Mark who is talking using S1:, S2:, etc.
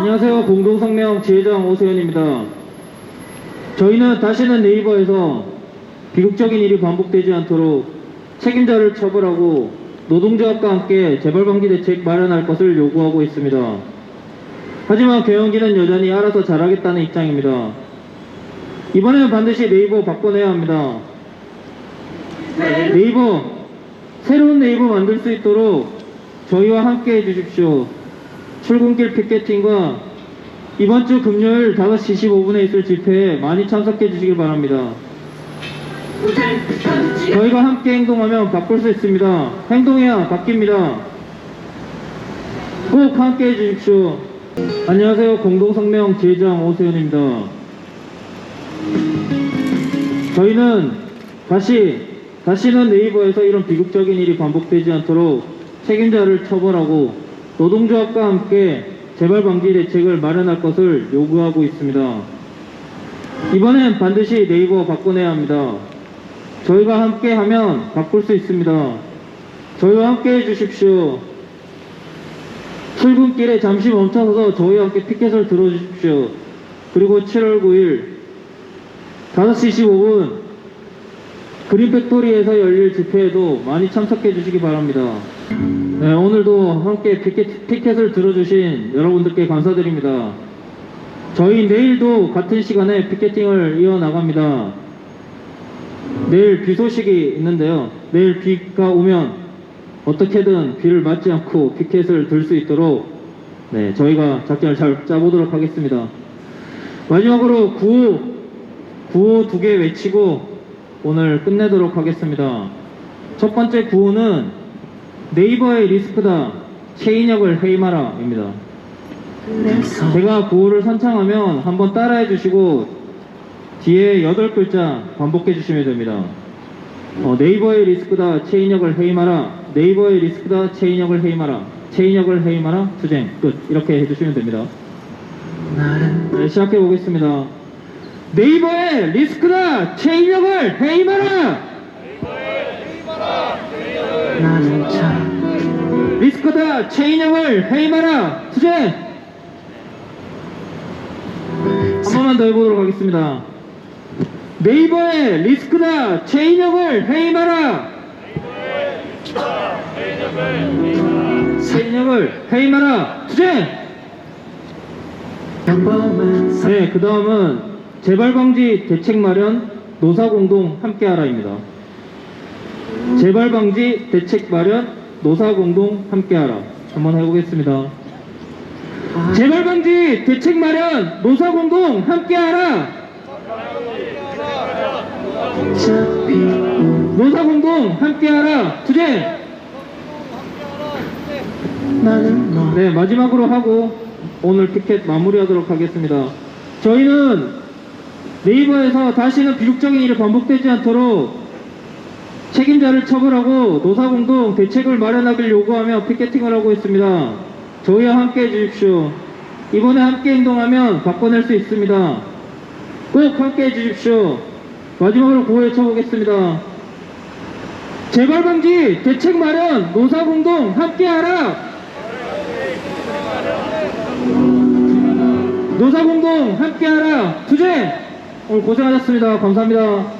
S1: 안녕하세요. 공동성명 지회장 오세현입니다. 저희는 다시는 네이버에서 비극적인 일이 반복되지 않도록 책임자를 처벌하고 노동조합과 함께 재벌방지 대책 마련할 것을 요구하고 있습니다. 하지만 개헌기는 여전히 알아서 잘하겠다는 입장입니다. 이번에는 반드시 네이버 바꿔내야 합니다. 네이버 새로운 네이버 만들 수 있도록 저희와 함께 해주십시오. 출근길 피켓팅과 이번 주 금요일 5시 15분에 있을 집회에 많이 참석해 주시길 바랍니다. 저희가 함께 행동하면 바꿀 수 있습니다. 행동해야 바뀝니다. 꼭 함께 해주십시오. 안녕하세요. 공동성명 지회장 오세현입니다. 저희는 다시 다시는 네이버에서 이런 비극적인 일이 반복되지 않도록 책임자를 처벌하고 노동조합과 함께 재발 방지 대책을 마련할 것을 요구하고 있습니다. 이번엔 반드시 네이버 바꿔내야 합니다. 저희가 함께 하면 바꿀 수 있습니다. 저희와 함께 해주십시오. 출근길에 잠시 멈춰서서 저희와 함께 피켓을 들어주십시오. 그리고 7월 9일 5시 15분 그린팩토리에서 열릴 집회에도 많이 참석해 주시기 바랍니다. 네, 오늘도 함께 피켓, 피켓을 들어주신 여러분들께 감사드립니다. 저희 내일도 같은 시간에 피켓팅을 이어나갑니다. 내일 비 소식이 있는데요. 내일 비가 오면 어떻게든 비를 맞지 않고 피켓을 들 수 있도록 네, 저희가 작전을 잘 짜보도록 하겠습니다. 마지막으로 구호, 구호 두 개 외치고 오늘 끝내도록 하겠습니다. 첫 번째 구호는 네이버의 리스크다. 체인역을 해임하라 입니다. 제가 구호를 선창하면 한번 따라해 주시고 뒤에 여덟 글자 반복해 주시면 됩니다. 어, 네이버의 리스크다. 체인역을 해임하라. 네이버의 리스크다. 체인역을 해임하라. 체인역을 해임하라. 투쟁. 끝. 이렇게 해주시면 됩니다. 네, 시작해 보겠습니다. 네이버의 리스크다. 체인역을 해임하라.
S2: 나는 참
S1: 리스크다 체인형을 해임하라. 투쟁 한 번만 더 해보도록 하겠습니다. 네이버의 리스크다. 체인형을 해임하라. 체인형을 해임하라. 투쟁 네, 그 다음은 재발방지 대책 마련 노사공동 함께하라입니다. 재발방지 대책 마련 노사공동 함께하라. 한번 해보겠습니다. 재발 방지 대책 마련 노사공동 함께하라. 노사공동 함께하라. 투쟁. 네, 마지막으로 하고 오늘 피켓 마무리하도록 하겠습니다. 저희는 네이버에서 다시는 비극적인 일이 반복되지 않도록 책임자를 처벌하고 노사공동 대책을 마련하길 요구하며 피켓팅을 하고 있습니다. 저희와 함께 해주십시오. 이번에 함께 행동하면 바꿔낼 수 있습니다. 꼭 함께 해주십시오. 마지막으로 구호에 쳐보겠습니다. 재발 방지 대책 마련 노사공동 함께하라. 노사공동 함께하라 투쟁 오늘 고생하셨습니다 감사합니다